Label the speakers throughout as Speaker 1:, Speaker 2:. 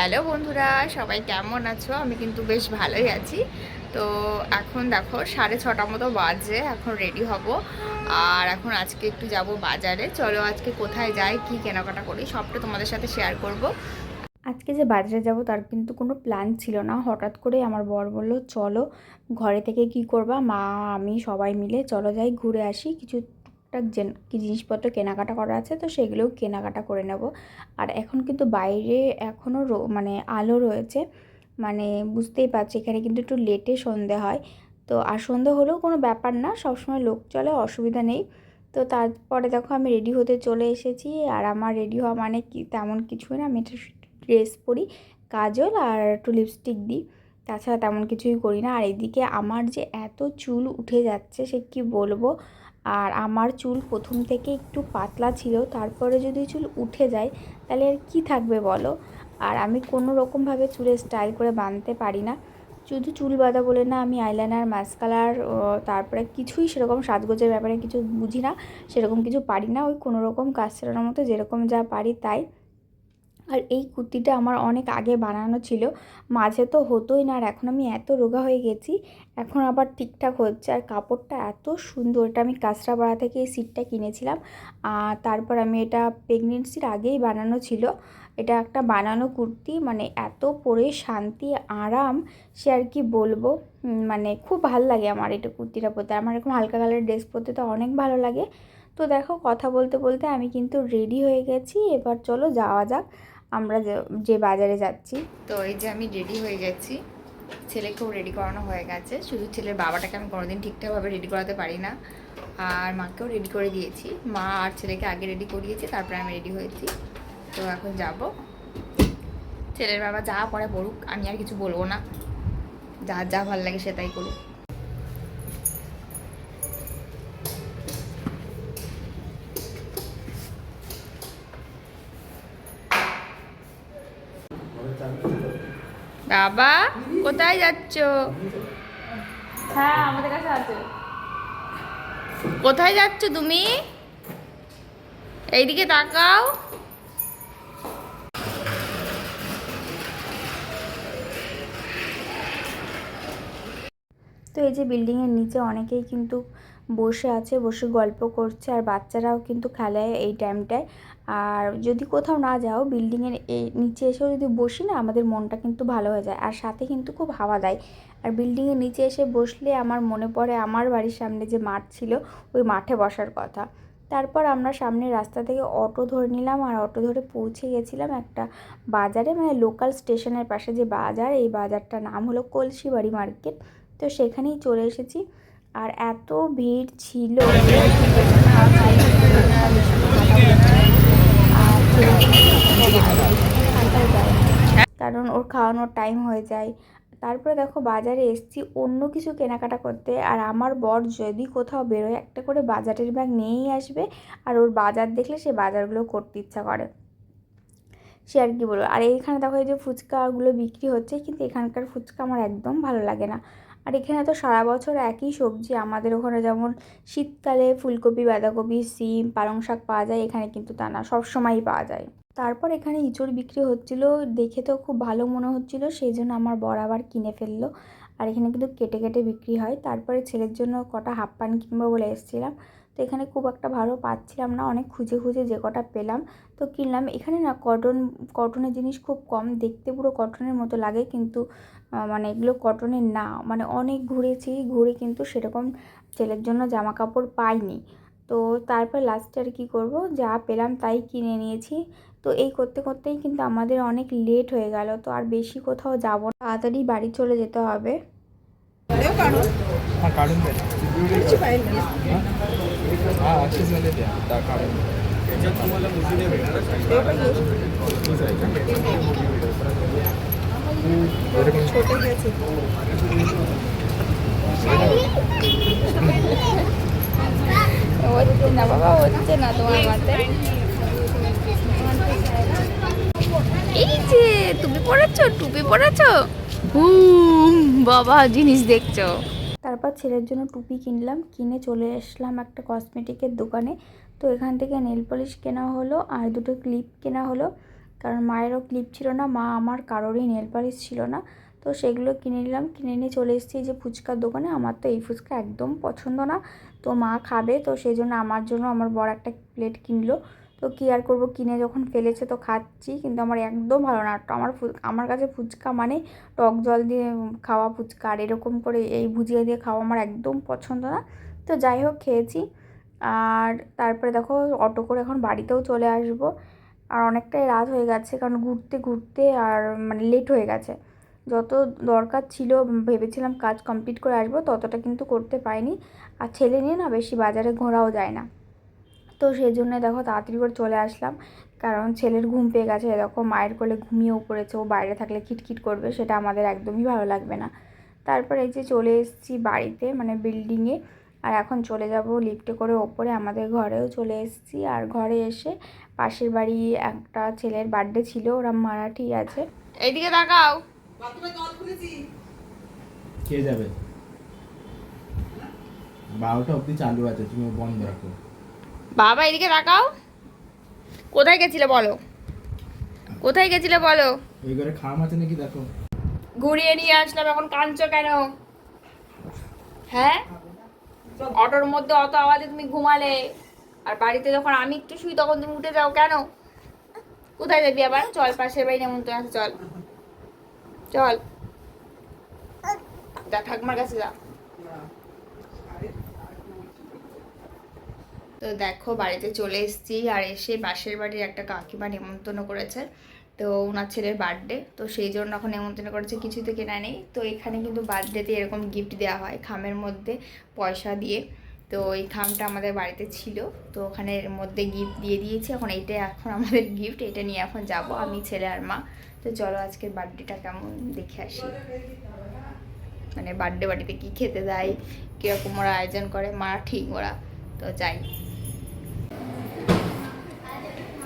Speaker 1: Hello বন্ধুরা, সবাই কেমন আছো? আমি কিন্তু বেশ ভালোই আছি। তো এখন দেখো, সাড়ে ছটা মতো বাজে, এখন রেডি হব। আর এখন আজকে একটু যাব বাজারে। চলো আজকে কোথায় যাই, কি কেনাকাটা করি, সবটা তোমাদের সাথে শেয়ার করব।
Speaker 2: আজকে যে বাজারে যাব, তার কিন্তু কোনো প্ল্যান ছিল না। হঠাৎ করে আমার বর বলল, চলো ঘরে থেকে কি করবা? মা, আমি সবাই মিলে চলো যাই, ঘুরে আসি। কিছু টুকটাক কি জিনিসপত্র কেনাকাটা করা আছে, তো সেগুলোও কেনাকাটা করে নেব। আর এখন কিন্তু বাইরে এখনও মানে আলো রয়েছে মানে বুঝতেই পারছি, এখানে কিন্তু একটু লেটে সন্ধে হয়। তো আর সন্ধে হলেও কোনো ব্যাপার না, সবসময় লোক চলে, অসুবিধা নেই। তো তারপরে দেখো আমি রেডি হতে চলে এসেছি, আর আমার রেডি হওয়া মানে কি, তেমন কিছুই না, আমি একটা ড্রেস পরি, কাজল আর একটু লিপস্টিক দিই। তাছাড়া তেমন কিছুই করি না। আর এদিকে আমার যে এত চুল উঠে যাচ্ছে, সে কি বলব? আর আমার চুল প্রথম থেকে একটু পাতলা ছিল, তারপরে যদি চুল উঠে যায়, তাহলে আর কী থাকবে বলো? আর আমি কোনো রকমভাবে চুলে স্টাইল করে বাঁধতে পারি না। শুধু চুল বাঁধা বলে না, আমি আইলাইনার মাস্কালার তারপরে কিছুই সেরকম সাজগোজের ব্যাপারে কিছু বুঝি না, সেরকম কিছু পারি না। ওই কোনো রকম কাজ মতো যেরকম যা পারি তাই। আর এই কুর্তিটা আমার অনেক আগে বানানো ছিল। মাঝে তো হতোই না আর এখন আমি এত রোগা হয়ে গেছি, এখন আবার ঠিকঠাক হচ্ছে। আর কাপড়টা এত সুন্দর, এটা আমি কাঁচরাপাড়া থেকে এই সিটটা কিনেছিলাম। আর তারপর আমি এটা প্রেগনেন্সির আগেই বানানো ছিল। এটা একটা বানানো কুর্তি মানে এত পরে শান্তি, আরাম, সে আর কি বলব? মানে খুব ভালো লাগে আমার এটা কুর্তিটা পরতে। আমার এরকম হালকা কালারের ড্রেস পরতে তো অনেক ভালো লাগে। তো দেখো, কথা বলতে বলতে আমি কিন্তু রেডি হয়ে গেছি। এবার চলো যাওয়া যাক। আমরা যে বাজারে যাচ্ছি।
Speaker 1: তো এই যে আমি রেডি হয়ে গেছি। ছেলেকেও রেডি করানো হয়ে গেছে। শুধু ছেলের বাবাটাকে আমি কোনোদিন ঠিকঠাকভাবে রেডি করাতে পারি না। আর মাকেও রেডি করে দিয়েছি। মা আর ছেলেকে আগে রেডি করিয়েছি, তারপরে আমি রেডি হয়েছি। তো এখন যাব। ছেলের বাবা যা পরে পড়ুক, আমি আর কিছু বলব না। যা যা ভালো লাগে সেটাই করুক। বাবা কোথায় যাচ্ছ?
Speaker 2: হ্যাঁ আমাদের কাছে আছে।
Speaker 1: কোথায় যাচ্ছ তুমি? এইদিকে তাকাও।
Speaker 2: তো এই যে বিল্ডিংয়ের নিচে অনেকেই কিন্তু বসে আছে, বসে গল্প করছে আর বাচ্চারাও কিন্তু খেলায় এই টাইমটায় আর যদি কোথাও না যাও বিল্ডিংয়ের এই নিচে এসেও যদি বসি না, আমাদের মনটা কিন্তু ভালো হয়ে যায়। আর সাথে কিন্তু খুব হাওয়া দেয়। আর বিল্ডিংয়ের নিচে এসে বসলে আমার মনে পড়ে আমার বাড়ির সামনে যে মাঠ ছিল, ওই মাঠে বসার কথা। তারপর আমরা সামনের রাস্তা থেকে অটো ধরে নিলাম আর অটো ধরে পৌঁছে গেছিলাম একটা বাজারে মানে লোকাল স্টেশনের পাশে যে বাজার। এই বাজারটার নাম হলো কলসিবাড়ি মার্কেট তো সেখানেই চলে এসেছি। আর এত ভিড় ছিল। কারণ ওর খাওয়ানোর টাইম হয়ে যায়। তারপরে দেখো বাজারে এসছি, অন্য কিছু কেনাকাটা করতে। আর আমার বর যদি কোথাও বেরোয়, একটা করে বাজারের ব্যাগ নিয়েই আসবে। আর ওর বাজার দেখলে সে বাজারগুলো করতে ইচ্ছা করে। সে আর কি বলব? আর এইখানে দেখো এই যে ফুচকাগুলো বিক্রি হচ্ছে, কিন্তু এখানকার ফুচকা আমার একদম ভালো লাগে না। আর এখানে তো সারা বছর একই সবজি। আমাদের ওখানে যেমন শীতকালে ফুলকপি, বাঁধাকপি, সিম, পালং শাক পাওয়া যায়, এখানে কিন্তু তা না সবসময়ই পাওয়া যায়। তারপর এখানে ইঁচড় বিক্রি হচ্ছিল, দেখে তো খুব ভালো মনে হচ্ছিল, সেই জন্য আমার বর আবার কিনে ফেলল। আর এখানে কিন্তু কেটে কেটে বিক্রি হয়। তারপরে ছেলের জন্য কটা হাফ প্যান্ট কিনবো বলে এসেছিলাম। তো এখানে খুব একটা ভালো পাচ্ছিলাম না। অনেক খুঁজে খুঁজে যে কটা পেলাম। তো কিনলাম। এখানে না কটন কটনের জিনিস খুব কম। দেখতে পুরো কটনের মতো লাগে কিন্তু মানে এগুলো কটনের না। মানে অনেক ঘুরেছি ঘুরে কিন্তু সেরকম ছেলের জন্য জামা কাপড় পাইনি। তো তারপর লাস্টে আর কী করব? যা পেলাম তাই কিনে নিয়েছি। তো এই করতে করতেই কিন্তু আমাদের অনেক লেট হয়ে গেল। তো আর বেশি কোথাও যাব তাড়াতাড়ি বাড়ি চলে যেতে হবে।
Speaker 3: হ্যাঁ, কারণ हा अशीच मध्ये द्या दा- काढून द्या. এরকম
Speaker 1: হচ্ছে না বাবা হচ্ছে না তোমার মাতে এই যে টুপি পরেছো টুপি পরেছো হুম বাবা জিনিস দেখছো
Speaker 2: তারপর ছেলের জন্য টুপি কিনলাম, কিনে চলে আসলাম একটা কসমেটিকের দোকানে। তো এখান থেকে নেল পলিশ কেনা হলো আর দুটো ক্লিপ কেনা হলো। কারণ মায়েরও ক্লিপ ছিল না, মা আমার কারোরই নেল পলিশ ছিল না। তো সেগুলো কিনে নিলাম, কিনে নিয়ে চলে এসেছি যে ফুচকার দোকানে। আমার তো এই ফুচকা একদম পছন্দ না। তো মা খাবে, তো সেই জন্য আমার জন্য আমার বড় একটা প্লেট কিনলো। তো কী আর করব? কিনে যখন ফেলেছে তো খাচ্ছি, কিন্তু আমার একদম ভালো না। আমার আমার কাছে ফুচকা মানে টক জল দিয়ে খাওয়া ফুচকা। আর এরকম করে এই ভুজিয়া দিয়ে খাওয়া আমার একদম পছন্দ না। তো যাই হোক, খেয়েছি। আর তারপরে দেখো, অটো করে এখন বাড়িতেও চলে আসব। আর অনেকটাই রাত হয়ে গেছে, কারণ ঘুরতে ঘুরতে আর মানে লেট হয়ে গেছে। যত দরকার ছিল, ভেবেছিলাম কাজ কমপ্লিট করে আসব, ততটা কিন্তু করতে পারিনি। আর ছেলে নিয়ে না বেশি বাজারে ঘোরাও যায় না। তো সেই জন্য দেখো তাড়াতাড়ি করে চলে আসলাম। কারণ ছেলের ঘুম পেয়ে গেছে দেখো মায়ের কোলে ঘুমিয়েও পড়েছে ও বাইরে থাকলে খিটখিট করবে সেটা আমাদের একদমই ভালো লাগবে না। তারপরে এই যে চলে এসেছি বাড়িতে মানে বিল্ডিংয়ে আর এখন চলে যাব লিফটে করে ওপরে আমাদের ঘরেও চলে এসেছি। আর ঘরে এসে পাশের বাড়ি একটা ছেলের বার্থডে ছিল ওরা মারাঠি আছে।
Speaker 1: এইদিকে তাকাও।
Speaker 3: কে যাবে? বারোটা অবধি চালু আছে তুমি বন্ধ রাখো।
Speaker 1: বাবা এদিকে তাকাও। কোথায় গেছিলে বলো? কোথায় গেছিলে বলো?
Speaker 3: ওই ঘরে খাম আছে নাকি দেখো।
Speaker 1: ঘুরিয়ে নিয়ে আসলাম এখন কাঁদছো কেন? হ্যাঁ? অটোর মধ্যে অত আওয়াজে তুমি ঘুমালে। আর বাড়িতে যখন আমি একটু শুই তখন তুমি উঠে যাও কেন? কোথায় যাবি আবার? চল পাশের বাড়ি নেমন্তন্ন আছে চল। চল। যা ঠাকুমার কাছে যা। তো দেখো, বাড়িতে চলে এসেছি আর এসে পাশের বাড়ির একটা কাকিমা নেমন্তন্ন করেছে। তো ওনার ছেলের বার্থডে তো সেই জন্য এখন নেমন্তন্ন করেছে কিছুতে কেনা নেই। তো এখানে কিন্তু বার্থডেতে এরকম গিফট দেওয়া হয়, খামের মধ্যে পয়সা দিয়ে। তো এই খামটা আমাদের বাড়িতে ছিল, তো ওখানে মধ্যে গিফট দিয়ে দিয়েছি। এখন এইটা, এখন আমাদের গিফট এটা নিয়ে এখন যাব, আমি, ছেলে আর মা। তো চলো আজকের বার্থডেটা কেমন দেখে আসি। মানে বার্থডে বাড়িতে কী খেতে দেয়, কীরকম ওরা আয়োজন করে, মা ঠিক ওরা। তো যাই।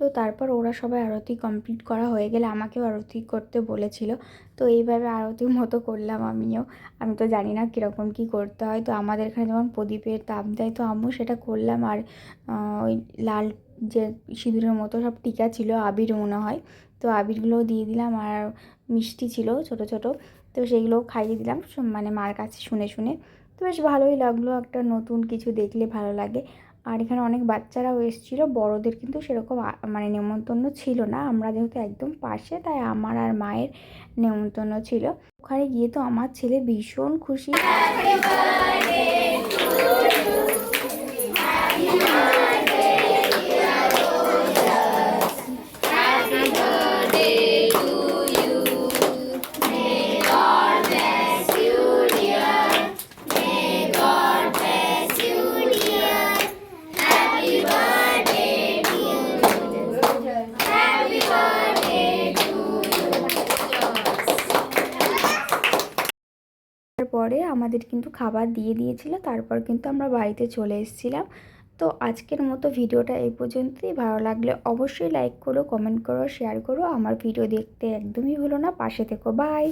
Speaker 2: তো তারপর ওরা সবাই আরতি কমপ্লিট করা হয়ে গেলে আমাকেও আরতি করতে বলেছিল। তো এইভাবে আরতির মতো করলাম আমিও। আমি তো জানি না কীরকম কী করতে হয়। তো আমাদের এখানে যেমন প্রদীপের তাপ দেয়, তো আমিও সেটা করলাম। আর ওই লাল যে সিঁদুরের মতো সব টিকা ছিল, আবির মনে হয়, তো আবিরগুলোও দিয়ে দিলাম। আর মিষ্টি ছিল ছোট ছোট, তো সেগুলোও খাইয়ে দিলাম। মানে মার কাছে শুনে শুনে। তো বেশ ভালোই লাগল একটা নতুন কিছু দেখলে ভালো লাগে। আর এখানে অনেক বাচ্চারাও এসেছিল, বড়দের কিন্তু সেরকম মানে নেমন্তন্ন ছিল না। আমরা যেহেতু একদম পাশে, তাই আমার আর মায়ের নেমন্তন্ন ছিল। ওখানে গিয়ে তো আমার ছেলে ভীষণ খুশি। পরে আমাদের কিন্তু খাবার দিয়ে দিয়েছিল, তারপর কিন্তু আমরা বাড়িতে চলে এসেছিলাম। তো আজকের মতো ভিডিওটা এই পর্যন্তই। ভালো লাগলে অবশ্যই লাইক করো কমেন্ট করো শেয়ার করো। আমার ভিডিও দেখতে একদমই হলো না। পাশে থেকো। বাই